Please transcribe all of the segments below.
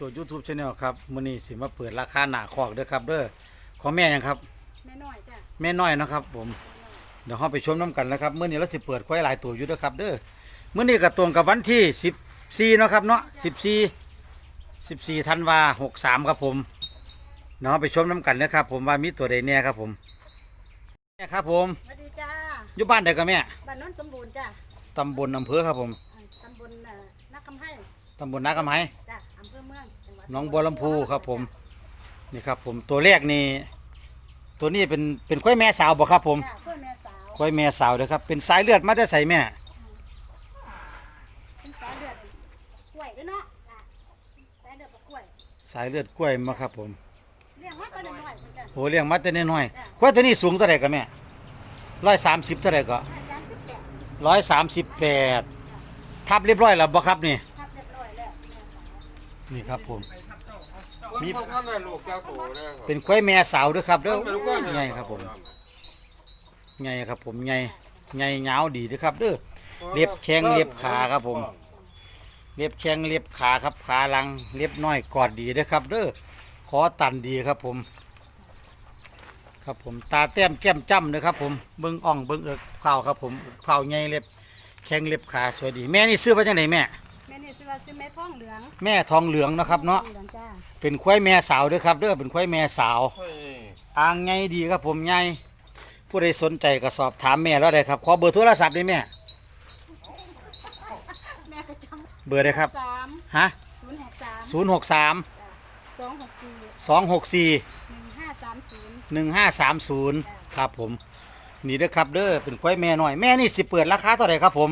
ก็โจทย์ยูทูบช anel ครับมื้อนี้สิมาเปิดราคาหน้าคอกเด้อครับเด้อของแม่หยังครับ แม่น้อยจ้ะแม่น้อยนะครับผมเดี๋ยวเราไปชมน้ำกันนะครับมื้อนี้เราสิเปิดควายหลายตัวอยู่เด้อครับเด้อมื้อนี้ก็ตรงกับวันที่ 14เนาะครับเนาะ14 14ธันวา63ครับผมเดี๋ยวเราไปชมน้ำกันนะครับ ผมว่ามีตัวใดแน่ครับผมแม่ครับผมสวัสดีจ้าอยู่บ้านใดกับแม่บ้านโน้นสมบูรณ์จ้ะตำบลอำเภอครับผมอ่าตำบลเอ่อนักคำให้ตำบลนากำไมจ้ะ หวัดหน้องบัวลำพูครับผมนี่ครับผมตัวแรกนี่ตัวนี้เป็นเป็นควายแม่สาวบ่ครับผมจ้ะเพื่อนแม่สาวควายแม่สาวเด้อครับเป็นสายเลือดมาแต่ใส่แม่ เป็นสายเลือดกล้วยด้วยเนาะจ้ะสายเลือดกับกล้วยสายเลือดกล้วยมาครับผมเรียกว่าตัวน้อยๆเหมือนกันโหเลี้ยงมาแต่น้อยๆควายตัวนี้สูงเท่าไหร่กันแม่ร้อยสามสิบเท่าไหร่ก็อาจารย์สิบแปดร้อยสามสิบแปดทับเรียบร้อยแล้วบ่ครับนี่ ทับเรียบร้อยแล้วแม่สาวนี่ครับผม มีพวกนั้นเลยลูกเจ้าโตเลยครับเป็นควายแม่สาวเด้อครับเด้อมันเป็นกล้วยใหญ่ครับผมใหญ่ครับผมใหญ่ใหญ่ยาวดีเด้อครับเด้อเล็บแข้งเล็บขาครับผม เล็บแข้งเล็บขาครับขาหลัง เล็บน้อยกอดดีเด้อครับ เด้อขอตันดีครับผม ครับผมตาแต้มแก้มจ้ำนะครับ ผมเบิ้งอ่องเบิ้งเอิกเผาครับผมเผาใหญ่เล็บแข้งเล็บขาสวยดี แม่นี่ซื้อมาจากไหนแม่ แม่นี่สิว่าซื้อแม่ท้องเหลืองแม่ทองเหลืองนะครับเนาะทองเหลืองจ้าเป็นควายแม่สาวเด้อครับเด้อเป็นควายแม่สาวเฮ้ยอ่างใหญ่ดีครับผมใหญ่ผู้ใดสนใจก็สอบถามแม่แล้วได้ครับ ขอเบอร์โทรศัพท์ได้แม่ แม่ก็จเบอร์ได้ครับำสามฮะศูนย์หกสามศูนย์หกสามสองหกสี่สองหกสี่หนึ่งห้าสามศูนย์หนึ่งห้าสามศูนย์ครับผม นี่เด้อครับเด้อเป็นควายแม่น้อย แม่นี่สิเปิดราคาเท่าไหร่ครับผม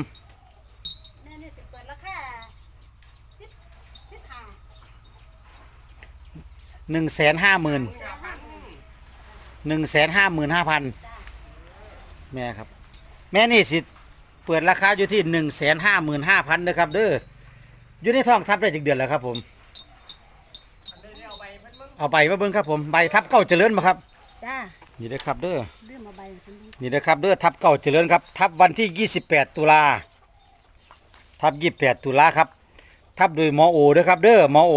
แม่นี่สิเปิดราคาสิบสิบห้า หนึ่งแสนห้าหมื่นหนึ่งแสนห้าหมื่นห้าพันแม่ครับ แม่นี่สิเปิดราคาอยู่ที่หนึ่งแสนห้าหมื่นห้าพันนะครับเด้ออยู่ในท้องทับได้จักเดือนแล้วครับผม เอาใบมาเบิ้งครับผมใบทับเก้าเจริญมาครับจ้านี่เด้อครับเด้อเรื่องมาใบคุณดูนี่นะครับเด้อทับเก่าเจริญครับ ทับวันที่ 28 ตุลาทับ 28 ตุลาครับ ทับโดยหมอโอเด้อครับเด้อหมอโอ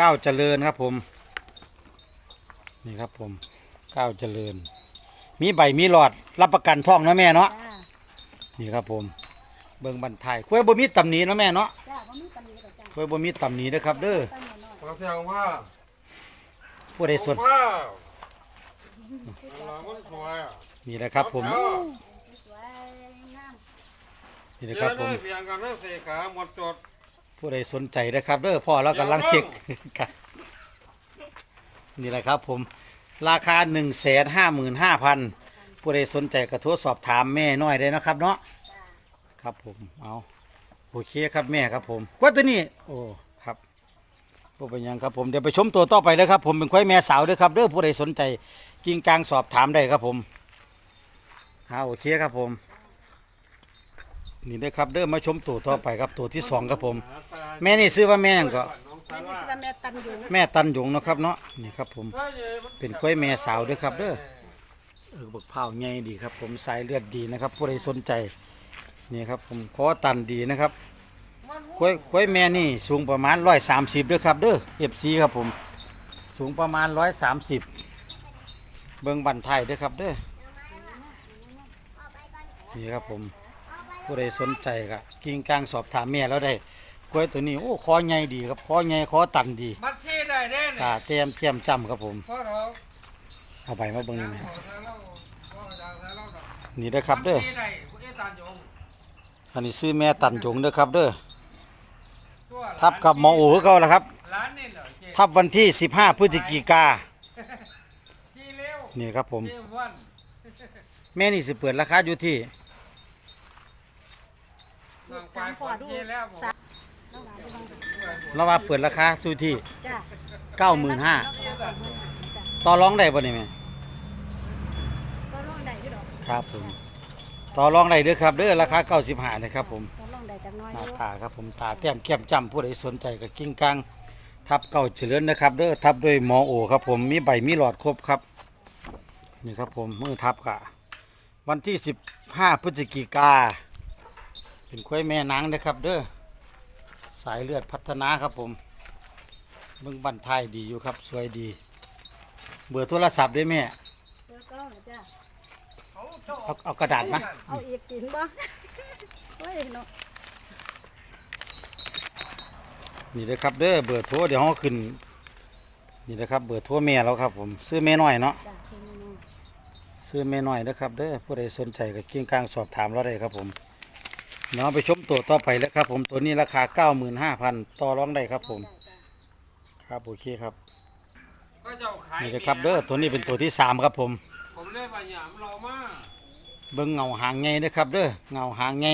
ก้าวเจริญครับผม นี่ครับผมก้าวเจริญ มีใบมีหลอดรับประกันท่องเนาะแม่เนาะจ้านี่ครับผม เบิ่งบันทายกล้วยบ่มีตำหนิเนาะแม่เนาะจ้าว่ามีตำหนิกับจ้ากล้วยบ่มีตำหนิเด้อครับ เด้อตั้งน้อยขอแทงว่าผู้ใดสนว้าวเรามันสวยอะนี่แหละครับ ผมเดี๋ยวๆสวยงามนี่เดี๋นะยวครับผมเลยเพียงกันเรื่องเสกขาหมดจด ผู้ใดสนใจนะครับเด้อพ่อเรากำลังเช็คครับนี่แหละครับผม ราคา1นึ่งแสนห้าหมื่นห้าพันผู้ใดสนใจกระโทรสอบถามแม่น้อยได้นะครับ เนาะจ้าครับผมเอาโอเคครับแม่ครับผมกว่าตัวนี้โอ้ครับบ่เป็นหยังครับผมเดี๋ยวไปชมตัวต่อไปเลยครับ ผมเป็นควายแม่สาวเด้อครับเด้อผู้ใดสนใจกิ่งกลางสอบถามได้ครับผมเอาโอเคครับผม นี่เด้อครับเด้อมาชมตัวต่อไปครับตัวที่สองครับผม แม่นี่ซื้อว่าแม่หยังก็น้องแม่สานี่ราสิว่าแม่ตันอยู่แม่ตันหยงเนาะครับเนาะนี่ครับผมเฮ้ยมันเป็นกล้วยแม่สาวเด้วยครับเด้อเออบักเผาวใหญ่ดีครับ ผมสายเลือดดีนะครับ ผู้ใดสนใจนี่ครับผมขอตันดีนะครับกล้วยกล้วยแม่นี่สูงประมาณร้อยสามสิบด้วยครับเด้อเอฟซีครับผมสูงประมาณร้อยสามสิบเบิ้งบันไทยเด้วยครับเด้อนี่ครับผมผู้ใดสนใจก็กิ่งกลางสอบถามแม่แล้วได้ กล้วยตัวนี้โอ้คอใหญ่ดีครับคอใหญ่คอตันดีมัดชีได้แน่ตาเนี่ยเต้มเจียมจ้ำครับผม พ่อเราเอาใบมาเบิ้งนี่แม่พ่อเราพ่อเราเรานี่นะครับเด้อ มัดชีได้คุณเอตานยงอันนี้ซื้อแม่ตันหยงเด้อครับเด้อ ตัวทับกับหมอโอ๋เขาละครับร้านนี่เหรอเจ๊ทับวันที่ 15 พฤศจิกาชีเร็วนี่ครับผมเจ๊วันแม่นี่สิเปิดราคาอยู่ที่นางปลายปอดชีแล้วผม ระหว่างระหว่าง เราว่าเปิดราคาสู่ที่จ้า95,000จ้าต่อรองได้บ่นี่แม่ก็ร้องได้อยู่ดอกครับผมต่อรองได้เด้อครับเด้อราคา95นะครับผม ก็ร้องได้จักหน้อยหอน้ายู่ตาครับผมตาแต้มแก้มจ้ำผู้ใดสนใจก็กิ้งกลางทับเก่าเจริญนะครับเด้อทับด้วยหมอโอครับผมมีใบมีหลอดครบครับนี่ครับผมมือทับกะวันที่ 15 พฤศจิกาเป็นควายแม่นางนะครับเด้อ สายเลือดพัฒนาครับผมเบิ่งบันทายดีอยู่ครับ สวยดี เบอร์โทรศัพท์ได้แม่เบอร์เก้านะจ้ะเอาเอากระดาษมาเอาอีกตินบ่เฮ้ยเนาะนี่นะครับเด้อเบอร์โทรเดี๋ยวเฮาขึ้น นี่นะครับเบอร์โทรแม่เราครับผมซื้อแม่น้อยเนาะจ้ะเพิ่นเนาะซื้อแม่น้อยนะครับเด้อผู้ใดสนใจก็เกียงกลางสอบถามเราได้ครับผม เนาะไปชมตัวต่อไปแล้วครับ ผมตัวนี้ราคา95,000ต่อรองได้ครับผมได้จ้ะครับโอเคครับก็เจ้าขายนี่นะครับเด้อตัวนี้เป็นตัวที่สามครับผม ผมเลยว่าหยามเรามาเบิ่งเงาหางไงนะครับเด้อเงาหางไง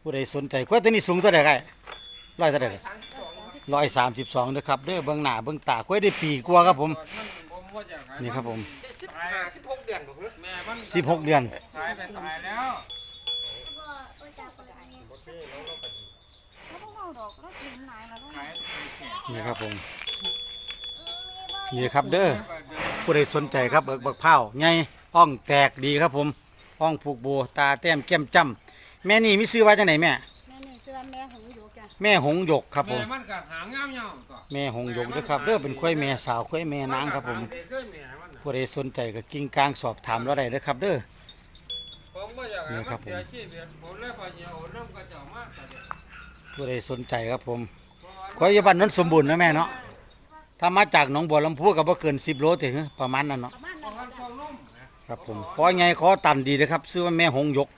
ผู้ใดสนใจกล้วยตัวนี้สูงเท่าไหร่ไงร้อยเท่าไหร่ร้อยสามสิบสองนะครับเด้อเบิ่งหน้าเบิ่งตากล้วยได้ปีกว่าครับผมก่อนมันผมว่าจะขายนี่ครับผมตายสิบหกเดือนบ่แม่มันสิบหกเดือนตายไปตายแล้ว บ่บ่จ้ะบ่ได้เขา บ่เมาดอกแล้วกินหลายแล้วเนาะขายนี่ครับผมนี่ครับเด้อผู้ใดสนใจครับเบิกบักเผาไงอ่องแตกดีครับผมอ่องผูกโบตาแต้มแก้มจ้ำแม่นี่มีซื้อว่าจังไหนแม่ แม่นี่เสื้อแม่ของอยู่จ้ะแม่หงหยกครับผแม่มมันก็หางามยาวต่อแม่หงหยกนะครับเด้อเป็นควายแม่สาวควายแม่นางครับผมเด็กแม่มันน่ะผู้ใดสนใจก็กิ่งกลางสอบถามเราได้เด้อครับเด้อ ผมบ่อยากให้นี่ครัมับนผมเสียชีวิตผมเลยพอเหี่ยวน้ำกระเจ้ามาแต่เด็ก ผู้ใดสนใจครับผมขอยอยู่บ้านนนสมบูรณ์นะแม่เนาะถ้ามาจากหนองบัวลำพูก็บ่เกิน10โลถึงประมาณนั้นเนาะครับผมขอไงขอตันดีนะครับซื้อว่าแม่หงยก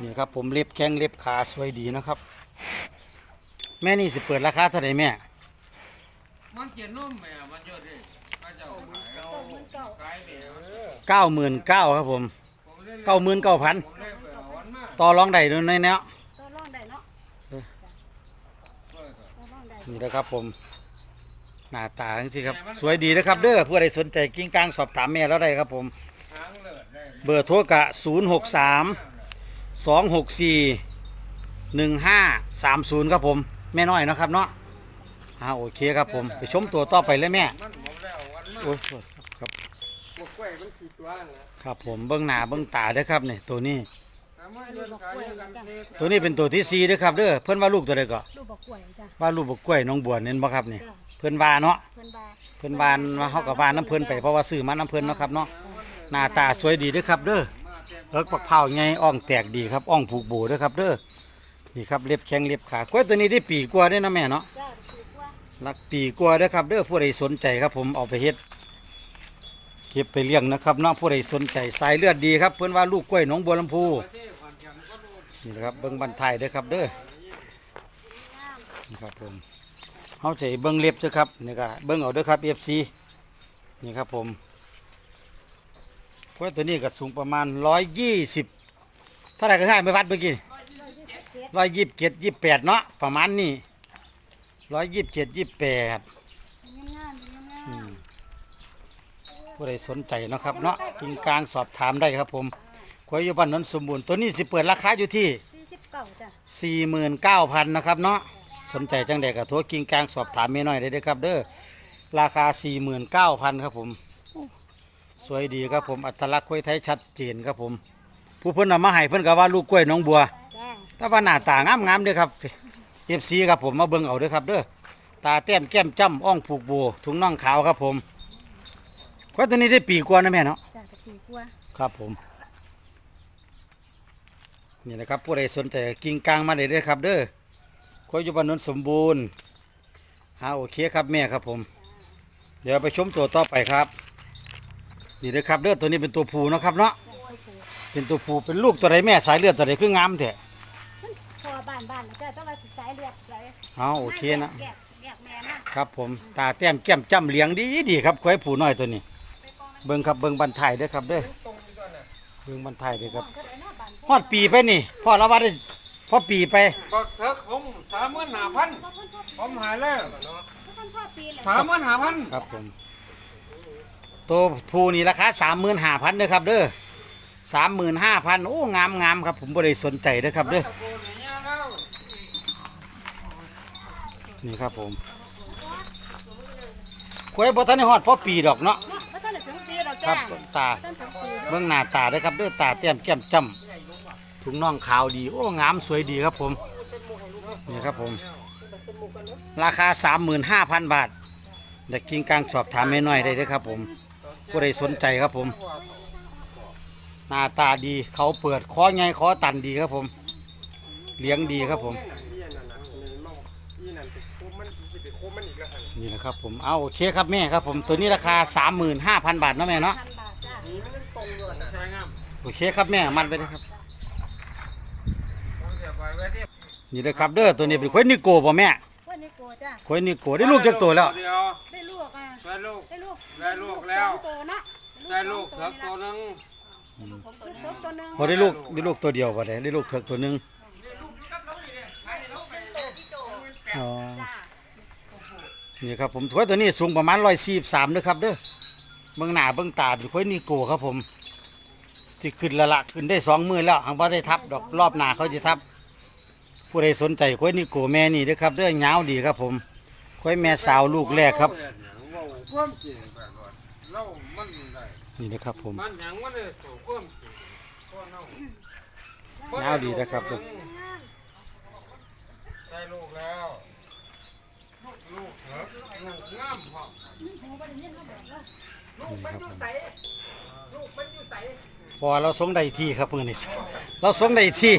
นี่ครับผมเล็บแข้งเล็บขาสวยดีนะครับ แม่นี่สิเปิดราคาเท่าไหร่แม่มันเกียนนุ่มแม่มันเยอะดิกระเจ้าขายเอาเก้าขายแม่เก้าหมื่นเก้าครับผมเก้าหมื่นเก้าพันต่อรองได้ด้วยในเนี้ยวรองได้เนาะ เพื่อก็ ตัวรองได้ นี่นะครับผมหน้าตาจังครับ สวยดีนะครับเด้อผู้ใดสนใจกิ้งกลางสอบถามแม่เราได้ครับผมเลิศได้เบอร์โทรกะ 0 6 3 2 6 4 1 5 3 0 ครับผม แม่น้อยนะครับเนาะอ่าโอเคครับผม ไปชมตัวต่อไปเลยแม่โอ้ยครับครับผมเบิ้องหน้าเบิ้องตาเด้อครับเนี่ยตัวนี้ ตัวนี้เป็นตัวที่สี่เด้อครับเด้อเพิ่นว่าลูกตัวใดก็ลูกบอกกล้วยจ้ะว่าลูกบกกล้วยน้องบัวเน้นบ่ครับนี่จ้ะเพิ่นว่าเนาะเพิ่นบาเพิ่นว่ามาเฮากับว่าน้ำเพิ่นไปเพราะว่าซื้อมาน้ำเพิ่นเนาะครับเนาะหน้าตาสวยดีเด้อครับเด้อมาเต็มเอิกปักเผาไงอ่องแตกดีครับอ่องผูกโบเด้อครับเด้อนี่ครับเล็บแข้งเล็บขากล้วยตัวนี้ได้ปีกว่าเด้อนะแม่เนาะจ้ะถูกว่าหลักปีกว่าเด้อครับเด้อผู้ใดสนใจครับ ผมเอาไปเฮ็ดเก็บไปเลี้ยงนะครับเนาะผู้ใดสนใจสายเลือดดีครับเพิ่นว่าลูกกล้วยหนองบัวลำพูประเทศขอ นี่นะครับเบิ่งบันไทยเด้อครับเด้อนี่ครับผมเฮาใสิเบิ่งเล็บเด้อครับนี่ก็เบิ่งเอาเด้อครับ FC นี่ครับผมกล้วยตัวนี้ก็สูงประมาณ120เท่าไหร่ก็ให้ไปวัดเมื่อกี้ร้อยยี่สิบเจ็ดยี่สิบแปดเนาะประมาณนี้ร้อยยี่สิบเจ็ดยี่สิบแปดผู้ใดสนใจนะครับเนาะกิงกลางสอบถามได้ครับผม ขวยอยู่บ้านนนสมบูรณ์ตัวนี้สิเปิดราคาอยู่ที่49จ้ะสี่หมื่นเก้าพันนะครับเนาะสนใจจังใดกับโทรกิงกลางสอบถามเมหน่อยได้เด้อครับ เด้อราคาสี่หมื่นเก้าพันครับผมสวยดีครับผมอัตลักษณ์กล้วยไทยชัดเจนครับผม ผู้เพิ่นเอามาให้เพิ่นก็ว่าลูกกล้วยหน้องบัว จ้ะแต่ว่าหน้าตางามงามๆเด้อครับเอฟซีครับผมมาเบิ่งเอาเด้อครับเด้อตาแต้มแก้มจ้ำอ่องผูกโบถุงน่องขาวครับผมควายตัวนี้ได้ปีกว่านะแม่เนาะจ้ะกะทิกว่าครับผม นี่นะครับผู้ใดสนใจกิ่งกลางมาได้เลยครับ เด้อควายอยู่บ้านโนนสมบูรณ์อ่าโอเคครับแม่ครับผม เดี๋ยวไปชมตัวต่อไปครับ นี่เด้อครับเด้อตัวนี้เป็นตัวผู้เนาะครับเนาะเป็นตัวผู้เป็นลูกตัวใดแม่สายเลือดตัวใดคืองามแท้พอบ้านบ้านๆแล้วก็ต้องว่าสิสายเลือดไหลเอาโอเคนะแยกแยกแม่นะครับผมตาแต้มแก้มจ้ำเลี้ยงดีดีครับควายผูน้อยตัวนี้ เบิ่งครับเบิ่งบันทายเด้อครับเด้อเบิ่งบันทายเด้อครับ เท่าไหร่เนาะบ้านฮอดปีไปนี่พ่อละว่าได้พอปีไปบักเถิกผมสามหมื่นห้าพันผมหายแล้วท่านพ่อปีเลยสามหมื่นห้าพันครับผมตัวผูนี่ราคาสามหมื่นห้าพันเด้อครับเด้อสามหมื่นห้าพันโอ้งามงามครับ ผมบ่ได้สนใจเด้อครับเด้อนี่ครับผมควายบ่ทันได้ฮอดพอปีดอกเนาะเนาะบ่ทันได้ถึงปีหรอกครัจ้ะบตาท่านถึงปีเบื้องหน้าตาเด้อครับเด้อตาแต้มแก้มจ้ำ ถุงน่องขาวดี โอ้งามสวยดีครับผม นี่ครับผม ราคา 35,000 บาทเด็กกิงกลางสอบถามไม่น้อยได้เด้อครับผมผู้ใดสนใจครับผม หน้าตาดีเขาเปิดคอไงคอตันดีครับผม เลี้ยงดีครับผมอีนั่นน่ะนี่เมาอีนั่นไปคุมมันสิไปคุมมันอีกแล้วหั่นนี่นะครับผม เอาโอเคครับแม่ครับผม ตัวนี้ราคา 35,000 บาทเนาะแม่เนาะพันบาทจ้านี่มันยังตรงอยู่น่ะใช่งามโอเคครับแม่ มันไปเลยครับ ผมจะไปไว้ที่ นี่เลยครับเด้อตัวนี้เป็นควายนิโก้ป่ะแม่วันนี้โกจ้าควายนิโก้ได้ลูกจากตัวแล้ว เดียวได้ลูกอะได้ลูก ได้ลูกได้ลูกแล้ว สองตัวเนาะได้ลูกเถิกตัวหนึงลูกเถิกตัวหนึงพอได้ลูกได้ลูกตัวเดียวป่ะได้ได้ลูกเถิกตัวหนึงอ๋อจ้านี่ครับผมควายตัวนี้สูงประมาณร้อยสี่สามด้วยครับเด้อเบื้องหน้าเบื้องตาเป็นควายนิโก้ครับผมที่ขึ้นและละขึ้นได้สองมือแล้วหางว่าได้ทับดอกรอบหน้าเขาจะทับ ผู้ใดสนใจควายนิโก้แม่นี่เด้อครับเด้อเงาวดีครับผมควายแม่สาวลูกแรกครับ ความจริงแบบว่าเรามันได้นี่นะครับผม มันหยังมันเลยสู่ความจริงพ่อเนาะยาวดีนะครับได้ลูกแล้วลูกเถิกลูกงามพร้อมพอเราสงได้ที่ครับมือนี่เราสงได้ที่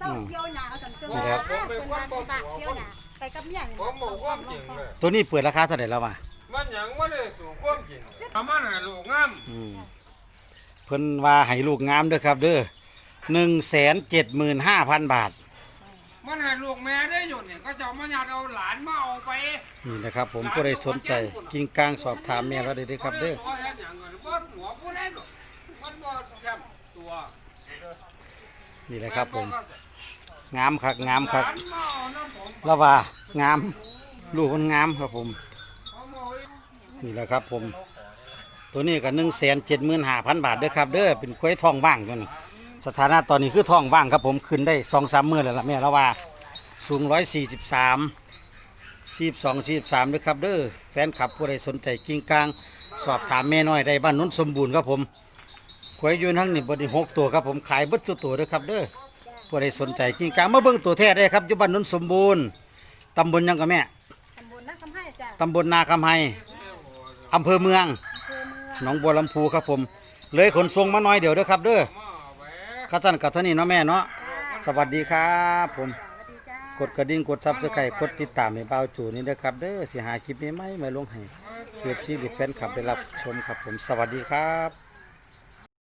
เลยเศร้าเกี่ยวหญ้าเอาซั่นเกินนี่ครับเพิ่นว่าไปบากเกี่ยวหญ้าไปกับเมียนี่ผมบอกความจริงเลย ตัวนี้เปิดราคาเท่าไหร่แล้วมามันหยังมันเลยสู่ความจริงทำมันให้ลูกงามอืมเพิ่นว่าให้ลูกงามเด้อครับ เด้อหนึ่งแสนเจ็ดหมื่นห้าพันบาท มันให้ลูกแม่ได้อยู่เนี่ยก็จะเอามาญาติเอาหลานมาเอาไปนี่นะครับ ผมผู้ใดสนใจกิ่งกลางสอบถามแม่เราได้เด้อครับเด้อ บ่ได้ตัวเฮ็ดหยังกันบ่หัวผู้ใดหรอกมันบ่แซ่บตัวนี่แหละครับผมงามคัก งามคักหลามาเอาน้ำผมแล้วว่างามลูกมันงามครับผม นี่แหละครับผม ตัวนี้ก็หนึ่งแสนเจ็ดหมื่นห้าพันบาทเด้อครับเด้อเป็นควายทองว่างตัวนี้ สถานะตอนนี้คือทองว่างครับผมขึ้นได้สองสามมื่นแล้วล่ะแม่แล้วว่า สูงร้อยสี่สิบสามสี่สองสี่สามเด้วยครับเด้อแฟนคลับผู้ใดสนใจกิ่งกลาง สอบถามแม่น้อยได้บ้านนุ้นสมบูรณ์ครับผมควายอยืนทั้งนี้บไดีหกตัวครับผมขายบิดตัวตัวเด้อครับเด้อ ผู้ใดสนใจกิ่งกลางมาเบิ่งตัวแท้ได้ครับอยู่บ้านนุ้นสมบูรณ์ตำบลหยังกับแม่ตำบลนักคำให้จ้าตำบลนาคำไฮอำเภอเมือง อำเภอเมืองหนองบัวลำพูครับผม เลยขนส่งมาหน่อยเดี๋ยวเด้อครับเด้อมาเอาไว้ข้าจันกับเท่านี้เนาะแม่เนาะสวัสดีครับผม สวัสดีจ้ากดกระดิ่งกดซับสไครต์กดติดตามให้เบาจูนี่นะครับเด้อสิหาคลิปนี้ไหมมาลงให้เพื่อที่แฟนคลับได้รับชมครับผมสวัสดีครับ